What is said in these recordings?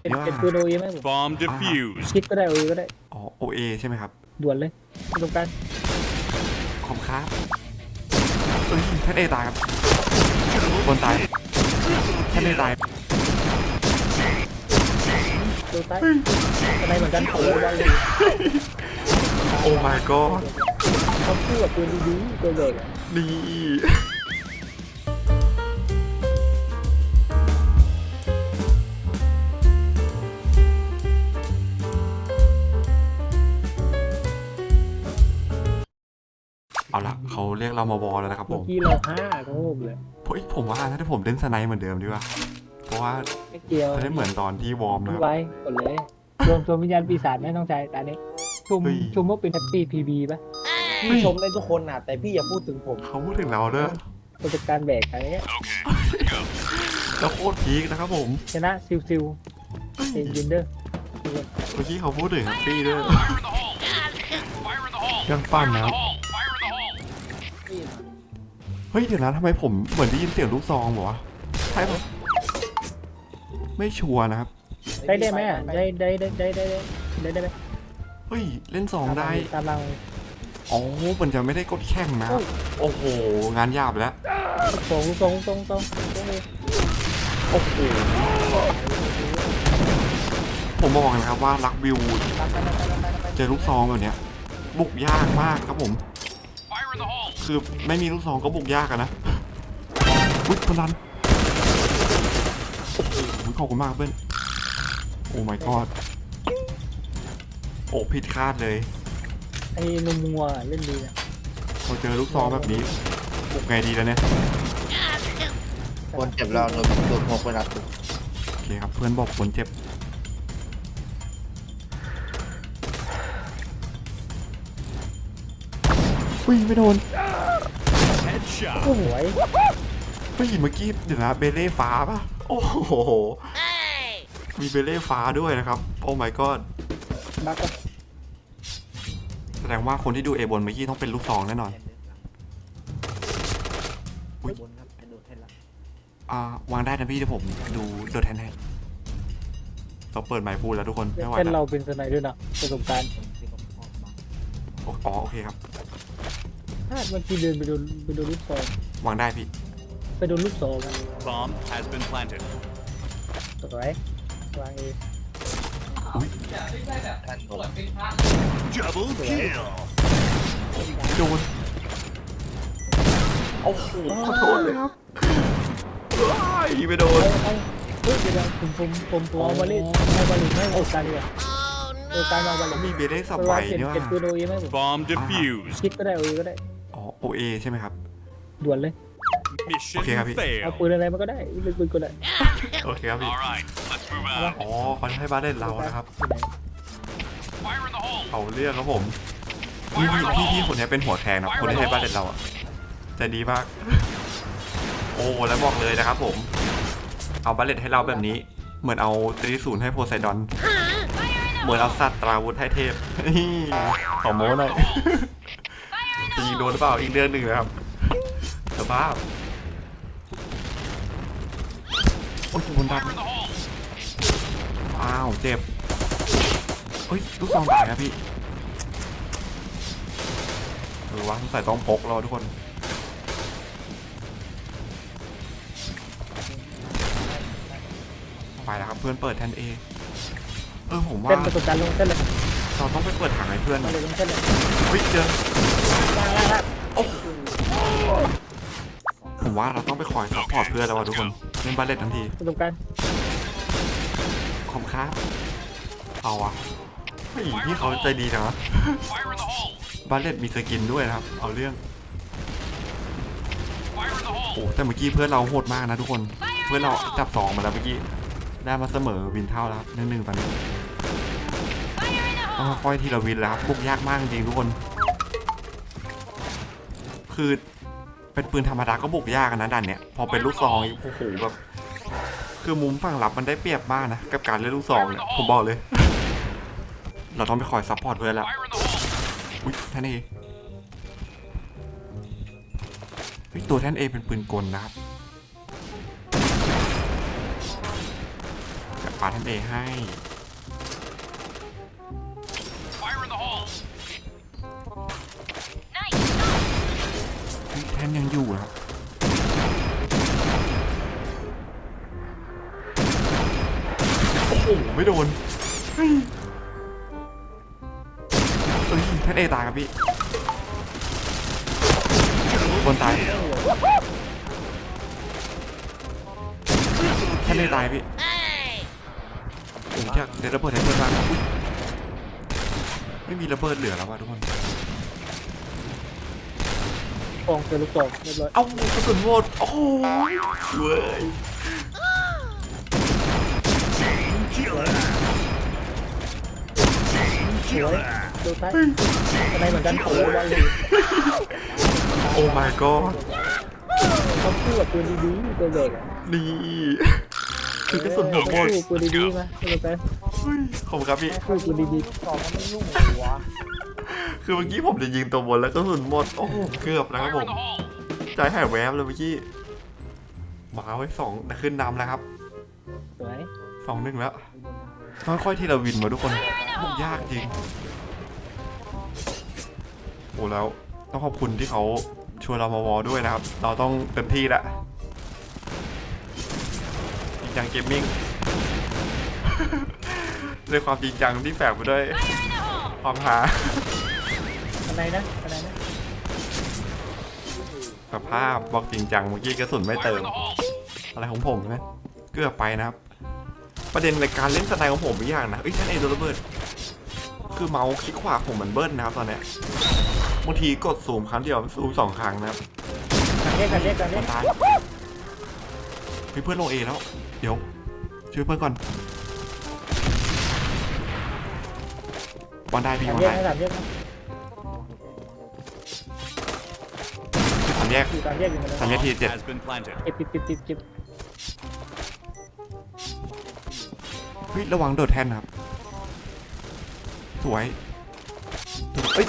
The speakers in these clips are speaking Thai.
เป็นเดี๋ยวเป็นปืนโอเอไหมผม Bomb defused. คิดก็ได้โอเอก็ได้อ๋อโอเอใช่ไหมครับด่วนเลยประสบการณ์ขอบคุณครับเอ้ยท่านเอตายครับบนตายท่านเอตายโดนตายอะไรเหมือนกันโอ้วันเลยโอ้ my god เขาพูดกับปืนดีๆตัวใหญ่อะ นี่ เอาละเขาเรียกเรามาบอลแล้วนะครับผเมื่อมกี้เราห้าก็โงบเลยเฮ้ยผมว่าถ้าผมเล่นสไนป์เหมือนเดิมดีกว่า เพราะว่าไม่เกี่ยวจะได้เหมือนตอนที่วอร์มนะดูครับ ไว้กดเลยรวมตัววิญญาณปีศาจไหมน้องชายตานี้ชุมเฮ้ย ชุมว่าเป็นแฮปปี้พีบีป่ะพี่ชมได้ทุกคนน่ะแต่พี่อย่าพูดถึงผม เขาพูดถึงเราด้วยประสบการณ์แบกอะไรเงี้ยแล้วโคตรพีคนะครับผมชนะซิลซิลเอ็นยินเดอร์เมื่อกี้เขาพูดถึงแฮปปี้ด้วยยังปั้นนะครับ เฮ้ยเดี๋ยวนะทำไมผมเหมือนได้ยินเสียงลูกซองบอกว่าใช่ปะไม่ชัวร์นะครับ ได้ได้ไหมอะได้ได้ได้ได้ได้ได้ได้ไหมเฮ้ยเล่นซองได้ ตามเราอ๋อมันจะไม่ได้กดแข่งนะ โอ้โห งานหยาบแล้ว ตรงตรงตรงตรงตรงเลยโอ้โห ผมบอกเลยนะครับว่ารักวิวเจอลูกซองแบบเนี้ย บุกยากมากครับผม คือไม่มีลูกซองก็บุกยากอะนะอุ๊ยคนนั้นโอ้โหขอบคุณมากเพื่อนโอ้ my god โอ้ผิดคาดเลยไอ้นัวมัวเล่นดีนะพอเจอลูกซองแบบนี้บุกไงดีแล้วเนี่ยคนเจ็บเราโดนโดนหัวคนอัดโอเคครับเพื่อนบอกคนเจ็บอุ้ยไม่โดน Headshot. โอ้โหยเฮ้ยเมื่อกี้เดี๋ยวนะเบเล่ฟ้าป่ะโอ้โหมีเบเล่ฟ้าด้วยนะครับ โอ้ my god บักก็แสดงว่าคนที่ดูเอบนเมื่อกี้ต้องเป็นลูกซองแน่นอนอุ๊ยอ่าวางได้นะพี่เดี๋ยวผมดูโดดแทนให้เราเปิดไมค์พูดแล้วทุกคนไม่ไหวเป็นแล้วเราเป็นสไนด้วยนะประสบการณ์อ๋อโอเคครับ พลาดเมื่อกี้เดินไปโดนไปโดนลูกซองวางได้พี่ ไปโดนลูกซองอะ Bomb has been planted. สวยวางเองท่านผม Double kill. โดนโอ้โหขอโทษเลยครับว้ายไม่โดน เอาเอาเฮ้ยเดี๋ยวๆผมผมผมผมเอามาเล่นเอามาเล่นให้โอกาสดีกว่าโอกาสเอามาเล่นมีเบเล่สับเพราะไหวว่าเป็นนี่ว่าเป็นปืนโอเอไหมผม Bomb defused. คิดก็ได้โอเอก็ได้ อ๋อโอเอใช่ไหมครับ ด่วนเลย Mission Okay, happy. เอา failed. ปืนอะไรมาก็ได้เลือกปืนก็ได้โอเคครับพี่ All right, let's move out. อ๋อเขาให้บ้านเล่นเรานะครับเอาเรื่องครับผมพี่พี่พี่คนนี้เป็นหัวแทงนะคนที่ให้บ้านเล่นเราอะใจดีมาก โอ้แล้วบอกเลยนะครับผม เอาบัลเลตให้เราแบบนี้ เหมือนเอาตรีศูนย์ให้โพไซดอน เหมือนเอาสัตว์ตราวุธให้เทพนี่ขอโม้หน่อย จะยิงโดนหรือเปล่าอีกเรื่องหนึ่งนะครับสภาพโอ้ยบนดันอ้าวเจ็บเฮ้ยลูกซองตายครับพี่หรือว่าสงสัยต้องพกเราทุกคนไปแล้วครับเพื่อนเปิดแทนเอเออผมว่าเส้นประสบการณ์ลงเส้นเลยเราต้องไปเปิดถังให้เพื่อนมาเลยลงเส้นเลยเฮ้ยเจอ ล่างล่างล่าง ผมว่าเราต้องไปคอยซัพพอร์ตเพื่อนแล้วว่ะทุกคนเล่นบาเลตทันทีประสบการณ์ขอบครับเอาวะเฮ้ยพี่เขาใจดีนะบาเลตมีสกินด้วยนะครับ เอาเรื่องโอ้แต่เมื่อกี้เพื่อนเราโหดมากนะทุกคน เพื่อนเราจับสองมาแล้วเมื่อกี้ได้มาเสมอวินเท่าแล้วครับหนึ่งหนึ่งตอนนี้ต้องค่อยทีละวินแล้วครับบุกยากมากจริงๆทุกคน คือ เป็นปืนธรรมดาก็บุกยากนะดันเนี่ยพอเป็นลูกซองโอ้โหแบบคือมุมฝั่งรับมันได้เปรียบมากนะกับการเล่นลูกซองเนี่ยผมบอกเลย เราต้องไปคอยซัพพอร์ตเพื่อนแล้วอุ้ยท่านเอตัวท่านเอเป็นปืนกลนะครับปาท่านเอให้ ท่านยังอยู่นะครับโอ้โหไม่โดนเฮ้ยท่านเอตายครับพี่บนตายท่านเอตายพี่ผมอยากเดี๋ยวระเบิดให้เพื่อนบ้างไม่มีระเบิดเหลือแล้วว่ะทุกคน กองเจอลูกกองเรียบร้อยเอ้ากระสุนหมดโอ้โหเว้ย Chain killer. Chain สวย killer. ดูท้ายอะไรเหมือนกันโอ้บอลเลยโอ้ my god เขาพูดกับปืนดีๆตัวเด็กอะนี่คือกระสุนหมดหมดพูดปืนดีๆมาเร็วไปเฮ้ยขอบคุณครับพี่พูดปืนดีตอบมันไม่ยุ่งหัว คือเมื่อกี้ผมจะยิงตัวบนแล้วกระสุนหมด โอ้โหเกือบแล้วครับผมใจหายแวบเลยเมื่อกี้มาไว้สองแต่ขึ้นนำแล้วครับๆสวยสองหนึ่งแล้วค่อยๆที่เราวินมาทุกคนมันยากจริงโอ้แล้วต้องขอบคุณที่เขาชวนเรามาวอลด้วยนะครับ เราต้องเต็มที่ละจริงจังเกมมิ่งด้วยความจริงจังที่แฝงไปด้วยความหา อะไรนะอะไรนะสภาพบอกจริงจังเมื่อกี้กระสุนไม่เติม อะไรของผมนะเกือบไปนะครับ ประเด็นในการเล่นสไนด์ของผมอีกอย่างนะเอ้ยท่านเอโดนระเบิด คือเมาส์คลิกขวาผมมันเบิ้ลนะครับตอนเนี้ยบางทีกดซูมครั้งเดียวซูมสองครั้งนะครับกันเรียกกันเรียกกันเรียมักนตายมีเพื่อนลงเอแล้ว เดี๋ยวช่วยเพื่อนก่อนบอลได้พี่กันบอลเรียกได้ นะกันเรียกนะสามแยกอยู่กันเรียกอยู่เหมือนสามกันแยกทีเจ็ด Has been planted. เก็บเก็บเก็บเก็บเก็บเฮ้ยระวังโดดแทนนะครับ สวยเอ้ย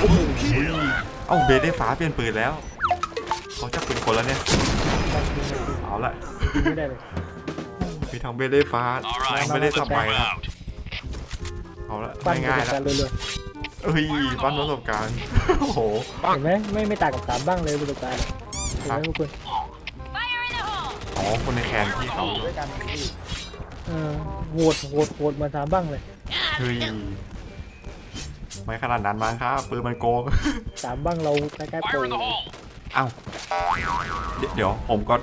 Double kill. เอ้าเบสได้ฟ้าเปลี่ยนปืนแล้ว เขาจะเป็นคนแล้วเนี่ยกันยิงเลยเอาละยิงไม่ได้เลยมีทางเบสได้ฟ้า All right, ไม่ได้ let's สับไป move นะ out. เอาละปั้นง่ายประๆสบแล้วการณ์เร็ว เฮ้ยปั้นประสบการณ์ โอ้โหๆเห็นไหมไม่ไม่ต่างกับสามบ้างเลยประสบการณ์อะเห็นไหมพวกคุณอ๋อ คนในแคนที่เขาด้วยกันพี่เออโหวตโหวตโหวตมาสามบ้างเลยเฮ้ยไม่ขนาดนั้นมั้งครับปืนมันโกง สามบ้างเราใกล้ๆโปร Fire in the hole. เอ้าเดี๋ยวเดี๋ยวผมก็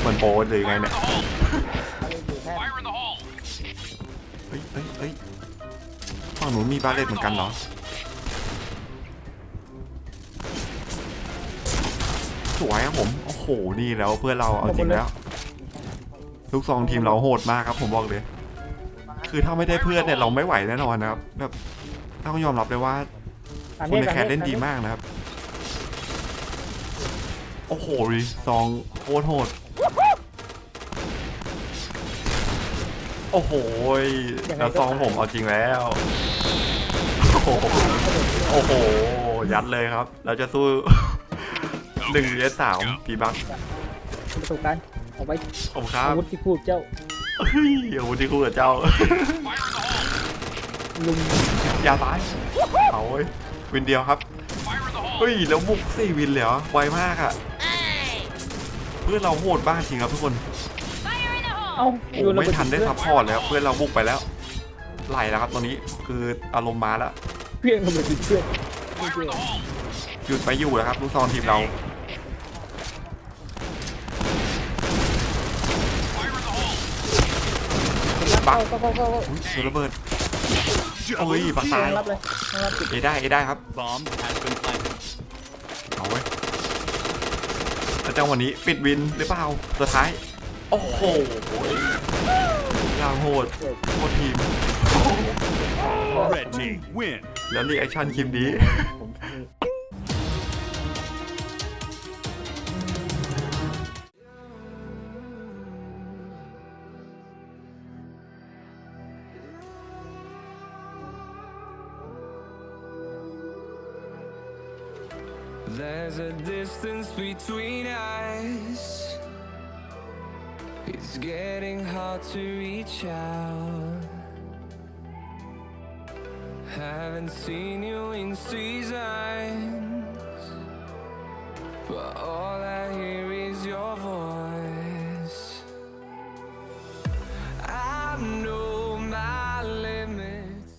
เหมือนโปรหรือไงเนี่ยอะไรอยู่แค่ Fire in the hole. เฮ้ยเฮ้ยเฮ้ย ฝั่งหนูมีบาเลตเหมือนกันเหรอสวยครับผม โอ้โห นี่แล้วเพื่อนเราเอาจริงแล้วลูกซองทีมเราโหดมากครับ ผมบอกเลย คือถ้าไม่ได้เพื่อนเนี่ยเราไม่ไหวแน่นอนนะครับ แบบต้องยอมรับเลยว่าคุณนี้ในแคอันเล่นดีมากนะครับ โอ้โหซองโคตรโหด โอ้โหแล้วซองผมเอาจริงแล้ว โอ้โหโอ้โห ยัดเลยครับ เราจะสู้หนึ่งเยสามปีบักประสบการณ์เอาไว้ผมครัอาบวุธที่พูดเจ้าเฮ้ยอาวุธที่คู่กับเจ้า ลุงอย่าตายเอาเว้ยวินเดียวครับ Fire in the hole. เฮ้ย แล้วบุกสี่วินเลยเหรอไวมากอะเพื่อนเราโหดบ้ากจริงครับทุกคนเอ้าโอ้ไม่ทันได้ซัพพอร์ตแล้ว เพื่อนเราบุกไปแล้ว ไหลแล้วครับตอนนี้ คืออารมณ์มาแล้ว เพื่อนเขาเหมือนเพื่อน Fire in the hole. หยุดไปอยู่แล้วครับลูกซองทีมเรา Fire in the hole. เข้าเข้าเข้าเข้าอุ้ยโดนระเบิด Double Ôi, bạc kill. tài. รับเลยรับติดเอได้เอได้ครับ Bomb has been planted. เอาเว้ยแล้วจังหวะนี้ปิดวินหรือเปล่าสุดท้าย โอ้โห อย่างโหดโคตรทีม Red team win. แล้วรีแอคชั่นคลิปนี้ ผมมี There's a distance between us, It's getting hard to reach out. Haven't seen you in seasons, but all